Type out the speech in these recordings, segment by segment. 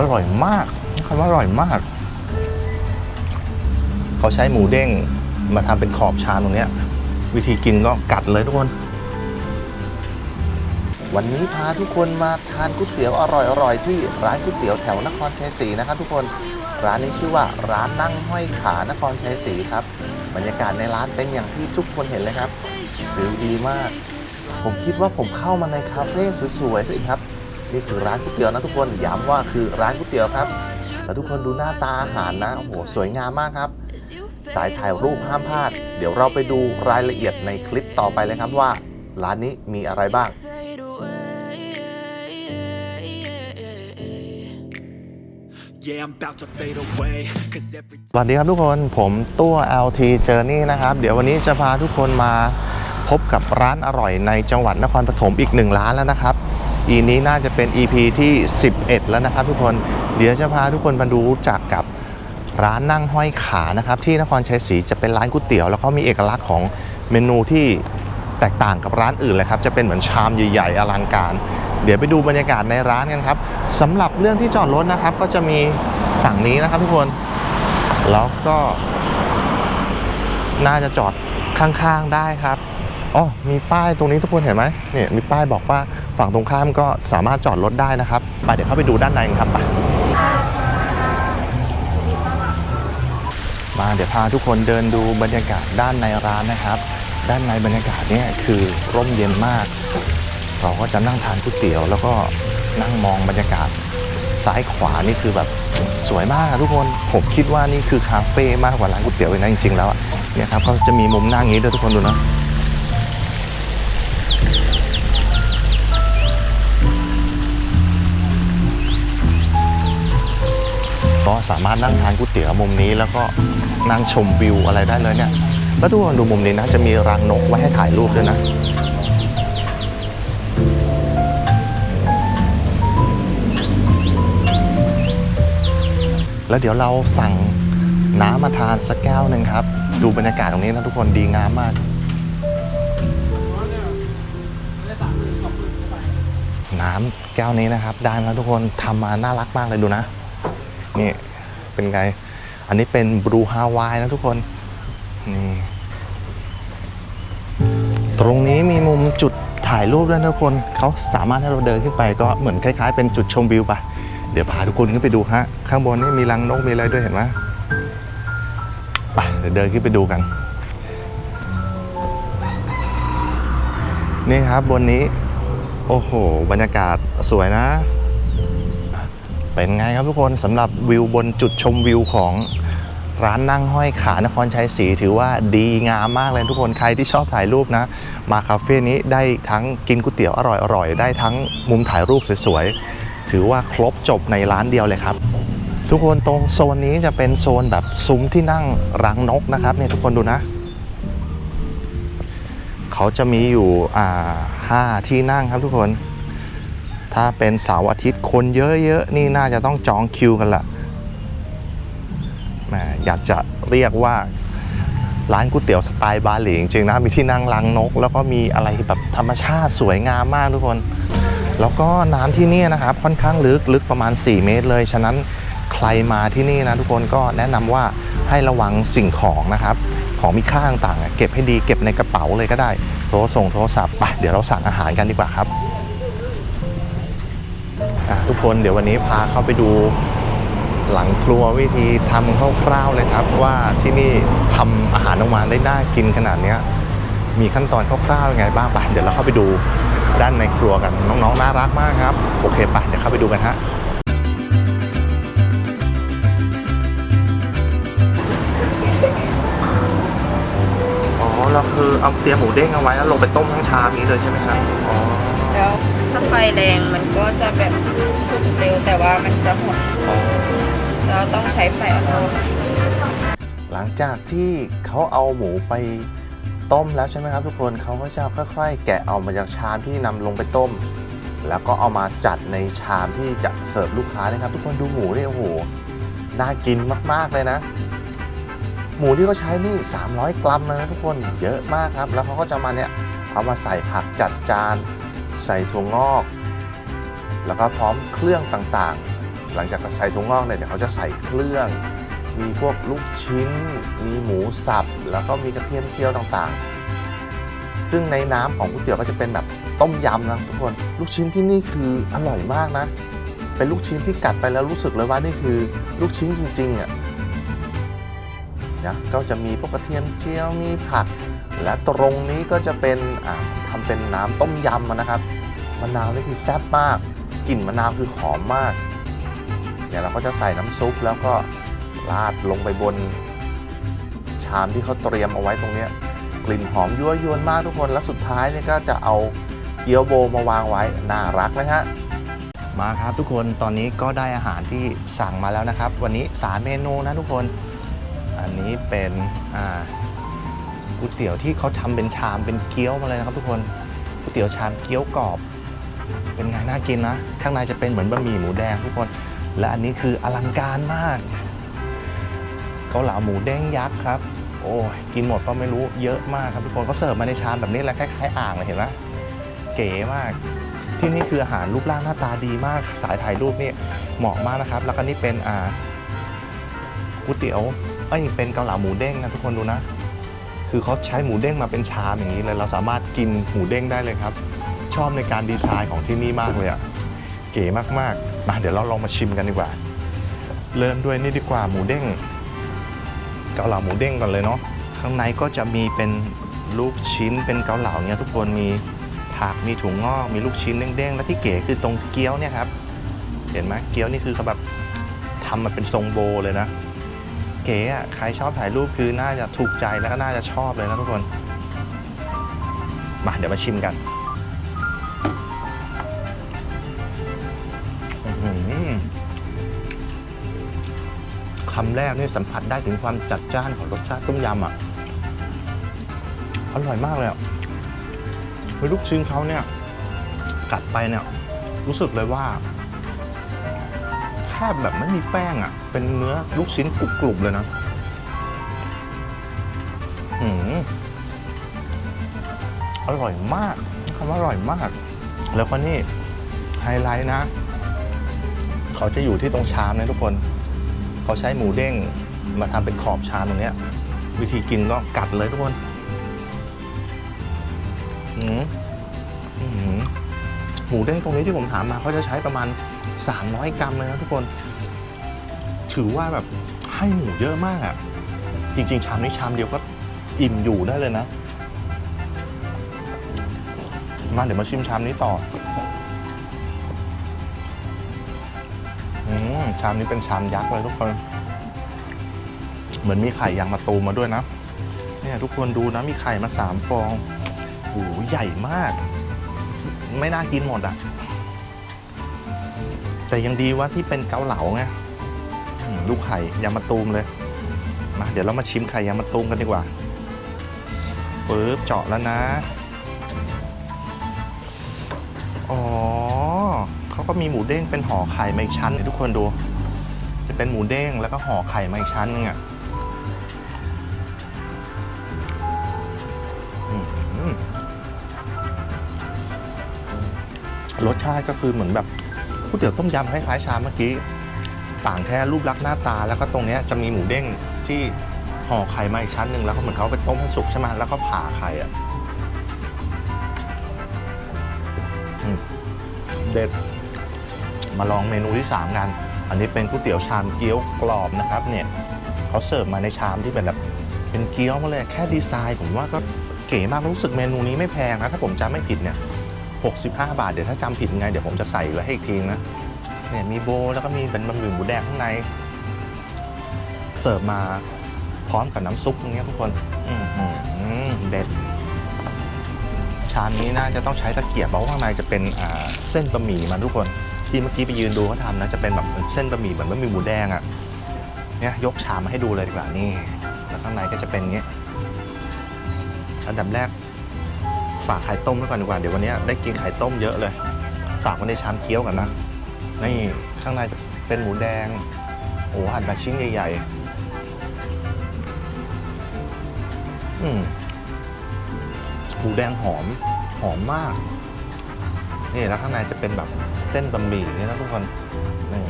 อร่อยมากคำว่าอร่อยมาก เขาใช้หมูเด้งมาทำเป็นขอบชามตรงเนี้ยวิธีกินก็กัดเลยทุกคน วันนี้พาทุกคนมาทานก๋วยเตี๋ยวอร่อยๆที่ร้านก๋วยเตี๋ยวแถวนครชัยศรีนะครับ ทุกคนร้านนี้ชื่อว่าร้านนั่งห้อยขานครชัยศรีครับ บรรยากาศในร้านเป็นอย่างที่ทุกคนเห็นเลยครับวิวดีมาก ผมคิดว่าผมเข้ามาในคาเฟ่สวยๆสิครับ นี่คือร้านก๋วยเตี๋ยวนะทุกคนย้ำว่าคือร้านก๋วยเตี๋ยวครับแล้วทุกคนดูหน้าตาอาหารนะโอ้โหสวยงามมากครับ สายถ่ายรูปห้ามพลาด เดี๋ยวเราไปดูรายละเอียดในคลิปต่อไปเลยครับว่า ร้านนี้มีอะไรบ้าง fade away. Yeah, I'm about to fade away. Cause every สวัสดีครับทุกคนผมตัว LT Journey นะครับ เดี๋ยววันนี้จะพาทุกคนมาพบกับร้านอร่อยในจังหวัดนครปฐมอีกหนึ่งร้านแล้วนะครับ อีนี้น่าจะเป็น EP ที่ 11 แล้วนะครับทุกคน เดี๋ยวจะพาทุกคนมาดูรู้จักกับร้านนั่งห้อยขานะครับ ที่นครชัยศรีจะเป็นร้านก๋วยเตี๋ยว แล้วก็มีเอกลักษณ์ของเมนูที่แตกต่างกับร้านอื่นเลยครับ จะเป็นเหมือนชามใหญ่ ๆ อลังการ เดี๋ยวไปดูบรรยากาศในร้านกันครับสำหรับเรื่องที่จอดรถนะครับ ก็จะมีฝั่งนี้นะครับทุกคน แล้วก็น่าจะจอดข้างๆได้ครับอ๋อมีป้ายตรงนี้ทุกคนเห็นไหมเนี่ยมีป้ายบอกว่า ฝั่งตรงข้ามก็สามารถจอดรถได้นะครับไปเดี๋ยวเข้าไปดูด้านในกันครับไปมาเดี๋ยวพาทุกคนเดินดูบรรยากาศด้านในร้านนะครับ ด้านในบรรยากาศเนี่ยคือร่มเย็นมาก เราก็จะนั่งทานก๋วยเตี๋ยวแล้วก็นั่งมองบรรยากาศซ้ายขวานี่คือแบบสวยมากทุกคนผมคิดว่านี่คือคาเฟ่มากกว่าร้านก๋วยเตี๋ยวเลยนะจริงๆแล้วเนี่ยครับเขาจะมีมุมนั่งอย่างนี้ด้วยทุกคนดูนะ ก็สามารถนั่งทานก๋วยเตี๋ยวมุมนี้ แล้วก็นั่งชมวิวอะไรได้เลยเนี่ยแล้วทุกคนดูมุมนี้นะจะมีรังนกไว้ให้ถ่ายรูปด้วยนะแล้วเดี๋ยวเราสั่งน้ำมาทานสักแก้วหนึ่งครับ ดูบรรยากาศตรงนี้นะทุกคนดีงามมาก น้ำแก้วนี้นะครับ ได้มาแล้วทุกคนทำมาน่ารักมากเลยดูนะ นี่เป็นไง อันนี้เป็นบรูฮาวายนะทุกคน นี่ ตรงนี้มีมุมจุดถ่ายรูปด้วยนะทุกคน เขาสามารถให้เราเดินขึ้นไปก็เหมือนคล้าย ๆ เป็นจุดชมวิวไป เดี๋ยวพาทุกคนขึ้นไปดูฮะ ข้างบนนี่มีรังนกมีอะไรด้วยเห็นไหมไปเดี๋ยวเดินขึ้นไปดูกัน นี่ครับบนนี้ โอ้โห บรรยากาศสวยนะ เป็นไงครับทุกคนสำหรับวิวบนจุดชมวิวของร้านนั่งห้อยขานครชัยศรีถือว่าดีงามมากเลยทุกคนใครที่ชอบถ่ายรูปนะ มาคาเฟ่นี้ได้ทั้งกินก๋วยเตี๋ยวอร่อยๆ ได้ทั้งมุมถ่ายรูปสวยๆ ถือว่าครบจบในร้านเดียวเลยครับ ทุกคนตรงโซนนี้จะเป็นโซนแบบซุ้มที่นั่งรังนกนะครับเนี่ยทุกคนดูนะ เขาจะมีอยู่ห้าที่นั่งครับทุกคน ถ้าเป็นเสาร์อาทิตย์คนเยอะๆ นี่น่าจะต้องจองคิวกันละแหมอยากจะเรียกว่าร้านก๋วยเตี๋ยวสไตล์บาหลีจริงๆนะ มีที่นั่งรังนก แล้วก็มีอะไรแบบธรรมชาติสวยงามมากทุกคน แล้วก็น้ำที่นี่นะครับค่อนข้างลึกลึกประมาณ 4 เมตรเลย ฉะนั้นใครมาที่นี่นะทุกคนก็แนะนำว่าให้ระวังสิ่งของนะครับ ของมีค่าต่างๆ เก็บให้ดีเก็บในกระเป๋าเลยก็ได้ โทรส่งโทรศัพท์ไปเดี๋ยวเราสั่งอาหารกันดีกว่าครับ คนเดี๋ยววันนี้พาเข้าไปดูหลังครัววิธีทำคร่าวๆเลยครับ ว่าที่นี่ทำอาหารออกมาได้น่ากินขนาดนี้มีขั้นตอนคร่าวๆยังไงบ้างไปเดี๋ยวเราเข้าไปดูด้านในครัวกันน้องๆน่ารักมากครับ โอเคไปเดี๋ยวเข้าไปดูกันฮะอ๋อเราคือเอาเตรียมหมูเด้งเอาไว้แล้วลงไปต้มทั้งชามนี้เลยใช่ไหมครับอ๋อ แล้วถ้าไฟแรงมันก็จะแบบสุกเร็วแต่ว่ามันจะหดเราต้องใช้ไฟอ่อนหลังจากที่เขาเอาหมูไปต้มแล้วใช่ไหมครับ ทุกคนเขาก็จะค่อยๆ แกะเอามาจากชามที่นำลงไปต้ม แล้วก็เอามาจัดในชามที่จะเสิร์ฟลูกค้านะครับ ทุกคนดูหมูนี่โอ้โหน่ากินมากๆเลยนะ หมูที่เขาใช้นี่ 300 กรัมเลยนะทุกคนเยอะมากครับ แล้วเขาก็จะมาเนี่ยเอามาใส่ผักจัดจาน ใส่ถั่วงอก แล้วก็พร้อมเครื่องต่างๆ หลังจากใส่ถั่วงอกเนี่ยเดี๋ยวเขาจะใส่เครื่อง มีพวกลูกชิ้น มีหมูสับ แล้วก็มีกระเทียมเจียวต่างๆ ซึ่งในน้ำของก๋วยเตี๋ยวก็จะเป็นแบบต้มยำนะทุกคน ลูกชิ้นที่นี่คืออร่อยมากนะ เป็นลูกชิ้นที่กัดไปแล้วรู้สึกเลยว่านี่คือลูกชิ้นจริงๆอะนะก็จะมีพวกกระเทียมเจียว มีผัก และตรงนี้ก็จะเป็นอ่าทำเป็นน้ำต้มยำนะครับมะนาวนี่คือแซ่บมากกลิ่นมะนาวคือหอมมากเดี๋ยวเราก็จะใส่น้ำซุปแล้วก็ราดลงไปบน ชามที่เขาเตรียมเอาไว้ตรงนี้กลิ่นหอมยั่วยวนมากทุกคนแล้วสุดท้ายเนี่ยก็จะเอาเกี๊ยวโบมาวางไว้น่ารักนะฮะมาครับทุกคนตอนนี้ก็ได้อาหารที่สั่งมาแล้วนะครับ วันนี้สามเมนูนะทุกคน อันนี้เป็นอ่า ก๋วยเตี๋ยวที่เขาทำเป็นชามเป็นเกี๊ยวมาเลยนะครับ ทุกคนก๋วยเตี๋ยวชามเกี๊ยวกรอบ เป็นไงน่ากินนะ ข้างในจะเป็นเหมือนบะหมี่หมูแดงทุกคน และอันนี้คืออลังการมากเกาเหลาหมูเด้งยักษ์ครับ โอ้ยกินหมดก็ไม่รู้เยอะมากครับทุกคนเขาเสิร์ฟมาในชามแบบนี้แหละคล้ายๆอ่างเลยเห็นไหมเก๋มาก ที่นี่คืออาหารรูปร่างหน้าตาดีมาก สายถ่ายรูปนี่เหมาะมากนะครับ แล้วก็นี่เป็นอ่าก๋วยเตี๋ยวเอ้ยเป็นเกาเหลาหมูเด้งนะทุกคนดูนะ คือเขาใช้หมูเด้งมาเป็นชามอย่างนี้เลยเราสามารถกินหมูเด้งได้เลยครับ ชอบในการดีไซน์ของที่นี่มากเลยอะเก๋มากๆมาเดี๋ยวเราลองมาชิมกันดีกว่า เริ่มด้วยนี่ดีกว่าหมูเด้งเกาเหลาหมูเด้งก่อนเลยเนาะข้างในก็จะมีเป็นลูกชิ้นเป็นเกาเหลาเนี่ยทุกคนมีผักมีถุงงอกมีลูกชิ้นเด้งๆแล้วที่เก๋คือตรงเกี๊ยวเนี่ยครับ เห็นไหมเกี๊ยวนี่คือเขาแบบทำมาเป็นทรงโบเลยนะ เก๋อะใครชอบถ่ายรูปคือน่าจะถูกใจแล้วก็น่าจะชอบเลยนะทุกคน มาเดี๋ยวมาชิมกันคำแรกนี่สัมผัสได้ถึงความจัดจ้านของรสชาติต้มยำอะ อร่อยมากเลยอะลูกชิ้นเขาเนี่ย กัดไปเนี่ย รู้สึกเลยว่า บแบบไม่มีแป้งอะ เป็นเนื้อลูกชิ้นกรุบๆเลยนะอืมอร่อยมากคำว่าอร่อยมาก แล้วก็นี่ไฮไลท์นะ เขาจะอยู่ที่ตรงชามนะทุกคน เขาใช้หมูเด้งมาทำเป็นขอบชามตรงเนี้ยวิธีกินก็กัดเลยทุกคนหมูเด้งตรงนี้ที่ผมถามมาเขาจะใช้ประมาณ 300 กรัมเลยนะทุกคน ถือว่าแบบให้หมูเยอะมากอะ่ะจริง ๆ ชามนี้ชามเดียวก็อิ่มอยู่ได้เลยนะ มาเดี๋ยวมาชิมชามนี้ต่ออืมชามนี้เป็นชามยักษ์เลยทุกคน เหมือนมีไข่ยางมะตูมมาด้วยนะ เนี่ยทุกคนดูนะมีไข่มาสามฟองโอ้ใหญ่มาก ไม่น่ากินหมดอะ แต่ยังดีว่าที่เป็นเกาเหลาไงลูกไข่ยางมะตูมเลย มาเดี๋ยวเรามาชิมไข่ยางมะตูมกันดีกว่าปึ๊บเจาะแล้วนะ อ๋อเขาก็มีหมูเด้งเป็นห่อไข่มาอีกชั้นให้ทุกคนดู จะเป็นหมูเด้งแล้วก็ห่อไข่มาอีกชั้นหนึงอะรสชาติก็คือเหมือนแบบ ก๋วยเตี๋ยวต้มยำคล้ายๆชามเมื่อกี้ ต่างแค่รูปลักษณ์หน้าตา แล้วก็ตรงนี้จะมีหมูเด้งที่ห่อไข่มาอีกชั้นหนึ่งแล้วก็เหมือนเขาไปต้มให้สุกใช่ไหมแล้วก็ผ่าไข่อะเด็ด มาลองเมนูที่ 3 กัน อันนี้เป็นก๋วยเตี๋ยวชามเกี๊ยวกรอบนะครับ เนี่ยเขาเสิร์ฟมาในชามที่เป็นแบบเป็นเกี๊ยวมาเลยแค่ดีไซน์ ผมว่าก็เก๋มากรู้สึกเมนูนี้ไม่แพงนะถ้าผมจำไม่ผิดเนี่ย 65 บาท เดี๋ยวถ้าจำผิดไง เดี๋ยวผมจะใส่ไว้ให้อีกทีนะเนี่ยมีโบแล้วก็มีเป็นบะหมี่หมูแดงข้างใน เสิร์ฟมาพร้อมกับน้ำซุปอย่างเงี้ยทุกคนเด็ด ชามนี้น่าจะต้องใช้ตะเกียบเพราะว่าข้างในจะเป็นเส้นบะหมี่มาทุกคนที่เมื่อกี้ไปยืนดูเขาทำนะจะเป็นแบบเส้นบะหมี่เหมือนบะหมี่หมูแดงอะ่ะเนี่ยยกชามมาให้ดูเลยดีกว่านี่แล้วข้างในก็จะเป็นอย่างเงี้ยอันดับแรก ฝากไข่ต้มไว้ก่อนดีกว่า เดี๋ยววันนี้ได้กินไข่ต้มเยอะเลย ฝากไว้ในชามเคี้ยวกันนะ นี่ข้างในจะเป็นหมูแดง โอ้หั่นมาชิ้นใหญ่ๆ อืมหมูแดงหอม หอมมาก นี่แล้วข้างในจะเป็นแบบเส้นบะหมี่นี่นะทุกคน นี่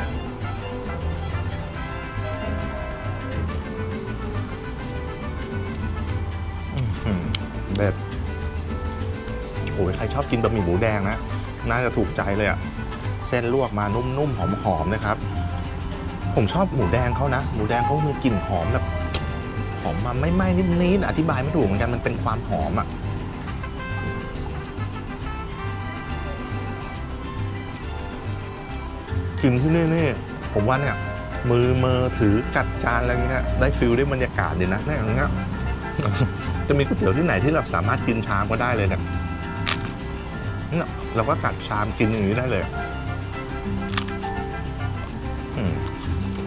เด็ด โอ้ยใครชอบกินบะหมี่หมูแดงนะ น่าจะถูกใจเลยอะเส้นลวกมานุ่มๆ หอมๆนะครับ ผมชอบหมูแดงเขานะ หมูแดงเขามีกลิ่นหอมแบบหอมมาไม่ไหม้นิดๆ อธิบายไม่ถูกเหมือนกัน มันเป็นความหอมอะกินที่นี่นี่ผมว่าเนี่ยมือมือถือกัดจานอะไรเงี้ยได้ฟิลได้บรรยากาศดีนะเนี่ยอย่างเงี้ยจะมีก๋วยเตี๋ยวที่ไหนที่เราสามารถกินชามก็ได้เลยเนี่ย เนี่ยเราก็กัดชามกินอย่างนี้ได้เลย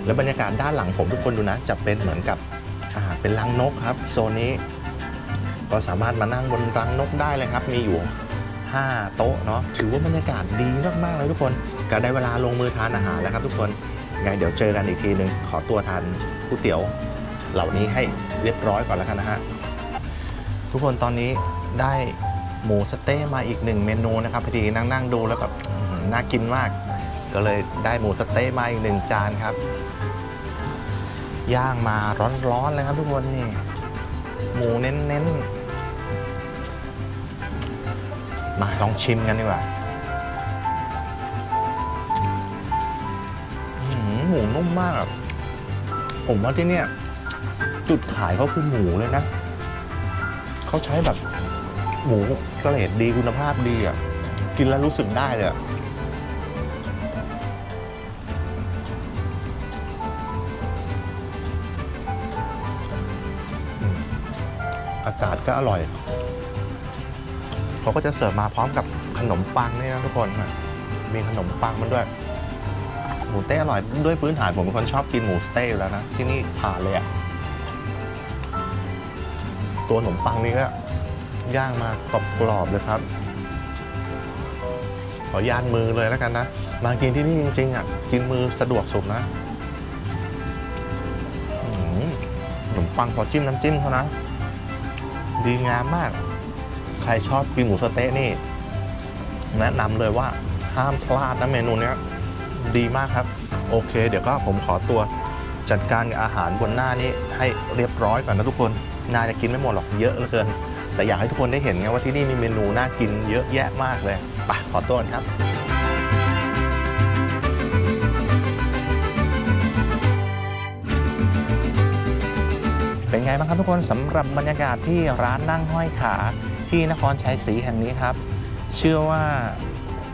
แล้วบรรยากาศด้านหลังผมทุกคนดูนะ จะเป็นเหมือนกับเป็นรังนกครับ โซนนี้ ก็สามารถมานั่งบนรังนกได้เลยครับ มีอยู่ 5 โต๊ะเนาะถือว่าบรรยากาศดีมากๆเลยทุกคนก็ได้เวลาลงมือทานอาหารแล้วครับทุกคนไงเดี๋ยวเจอกันอีกทีหนึ่งขอตัวทานก๋วยเตี๋ยว เหล่านี้ให้เรียบร้อยก่อนแล้วกันนะฮะทุกคนตอนนี้ได้ หมูสเต๊ะมาอีกหนึ่งเมนูนะครับพอดีนั่งนั่งๆดูแล้วแบบน่ากินมาก ก็เลยได้หมูสเต๊ะมาอีกหนึ่งจานครับ ย่างมาร้อนๆเลยครับทุกคนนี่หมูเน้นๆ มาลองชิมกันดีกว่าหมูนุ่มมากผมว่าที่เนี่ยจุดขายเขาคือหมูเลยนะ เขาใช้แบบ หมูเกรดดีคุณภาพดีอะ กินแล้วรู้สึกได้เลยอะอากาศก็อร่อย เขาก็จะเสิร์ฟมาพร้อมกับขนมปังนี่นะทุกคนนะมีขนมปังมันด้วย หมูเต้อร่อยด้วยพื้นฐานผมเป็นคนชอบกินหมูสเต้อยู่แล้วนะ ที่นี่ผ่านเลยอะตัวขนมปังนี่ก็ ย่างมากรอบๆเลยครับ ขอย่านมือเลยแล้วกันนะ มากินที่นี่จริงๆอะกินมือสะดวกสุดนะขนมปังพอจิ้มน้ำจิ้มเขานะ ดีงามมาก ใครชอบกินหมูสเต๊ะนี่ แนะนำเลยว่าห้ามพลาดนะเมนูนี้ดีมากครับ โอเค เดี๋ยวก็ผมขอตัวจัดการกับอาหารบนหน้านี้ให้เรียบร้อยก่อนนะทุกคน น่าจะกินไม่หมดหรอกเยอะเหลือเกิน แต่อยากให้ทุกคนได้เห็นไงว่าที่นี่มีเมนูน่ากินเยอะแยะมากเลยไปขอตัวก่อนครับเป็นไงบ้างครับทุกคนสำหรับบรรยากาศที่ร้านนั่งห้อยขาที่นครชัยศรีแห่งนี้ครับ เชื่อว่า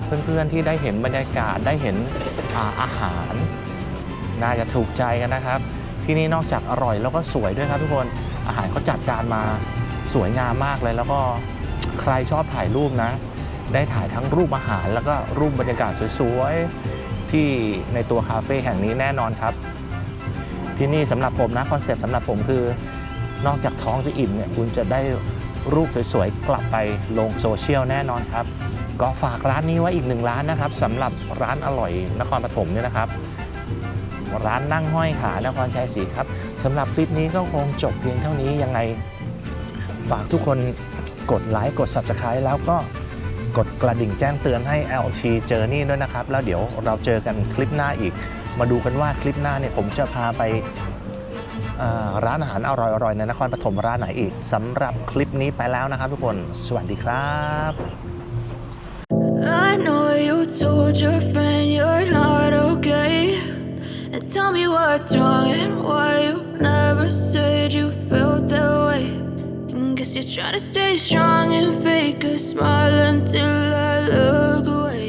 เพื่อนๆที่ได้เห็นบรรยากาศได้เห็นอาอาหาร น่าจะถูกใจกันนะครับ ที่นี่นอกจากอร่อยแล้วก็สวยด้วยครับทุกคนอาหารเขาจัดจานมา สวยงามมากเลย แล้วก็ใครชอบถ่ายรูปนะ ได้ถ่ายทั้งรูปอาหาร แล้วก็รูปบรรยากาศสวยๆที่ในตัวคาเฟ่แห่งนี้แน่นอนครับ ที่นี่สำหรับผมนะคอนเซปต์สำหรับผมคือนอกจากท้องจะอิ่มเนี่ยคุณจะได้รูปสวยๆ กลับไปลงโซเชียลแน่นอนครับ ก็ฝากร้านนี้ไว้อีกหนึ่งร้านนะครับสำหรับร้านอร่อยนครปฐมเนี่ยนะครับ ร้านนั่งห้อยขานครชัยศรีครับสำหรับคลิปนี้ก็คงจบเพียงเท่านี้ยังไง ฝากทุกคนกดไลค์กด Subscribe แล้วก็กดกระดิ่งแจ้งเตือนให้ LT Journey ด้วยนะครับ แล้วเดี๋ยวเราเจอกันคลิปหน้าอีก มาดูกันว่าคลิปหน้าเนี่ยผมจะพาไปร้านอาหารอร่อยๆในนครปฐมร้านไหนอีกสำหรับคลิปนี้ไปแล้วนะครับทุกคน สวัสดีครับ I know you told your friend you're not okay. And tell me what's wrong and why you never said you felt that way. Guess you're to stay strong and fake a smile until I look away.